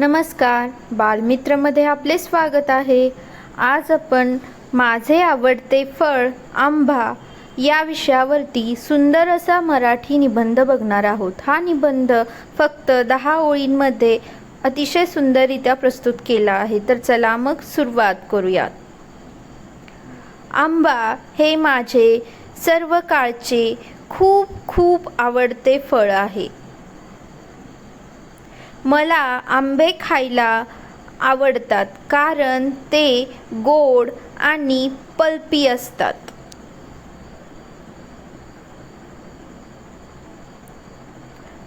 नमस्कार. बालमित्रमध्ये आपले स्वागत आहे. आज आपण माझे आवडते फळ आंबा या विषयावरती सुंदर असा मराठी निबंध बघणार आहोत. हा निबंध फक्त दहा ओळींमध्ये अतिशय सुंदररित्या प्रस्तुत केला आहे. तर चला मग सुरुवात करूयात. आंबा हे माझे सर्व काळचे खूप खूप आवडते फळ आहे. मला आंबे खायला आवडतात कारण ते गोड आणि पल्पी असतात.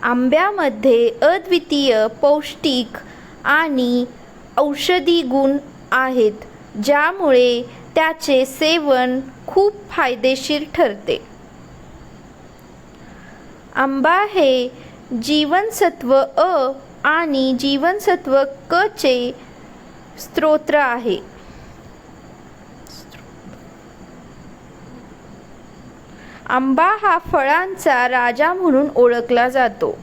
आंब्यामध्ये अद्वितीय पौष्टिक आणि औषधी गुण आहेत ज्यामुळे त्याचे सेवन खूप फायदेशीर ठरते. आंबा हे जीवनसत्व अ आणि जीवनसत्व क चे स्त्रोत्र आहे. आंबा हा फळांचा राजा म्हणून ओळखला जातो.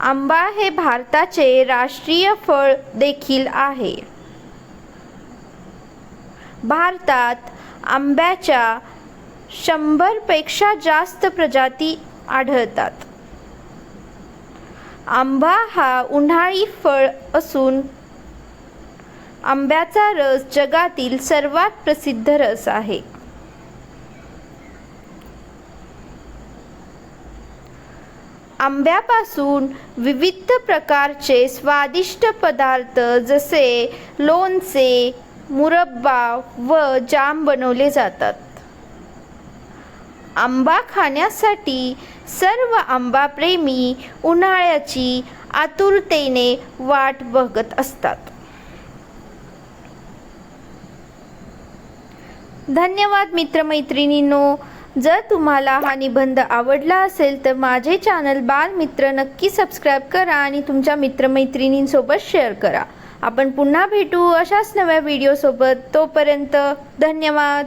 आंबा हे भारताचे राष्ट्रीय फळ देखील आहे. भारतात आंब्याच्या शंभरपेक्षा जास्त प्रजाती आढळतात. आंबा हा उन्हाळी फळ असून आंब्याचा रस जगातील सर्वात प्रसिद्ध रस आहे. आंब्यापासून विविध प्रकारचे स्वादिष्ट पदार्थ जसे लोणचे मुरब्बा व जाम बनवले जातात. आंबा खाण्यासाठी सर्व आंबाप्रेमी उन्हाळ्याची आतुरतेने वाट बघत असतात. धन्यवाद मित्रमैत्रिणींनो. जर तुम्हाला हा निबंध आवडला असेल तर माझे चॅनल बालमित्र नक्की सबस्क्राईब करा आणि तुमच्या मित्रमैत्रिणींसोबत शेअर करा. आपण पुन्हा भेटू अशाच नव्या व्हिडिओसोबत. तोपर्यंत धन्यवाद.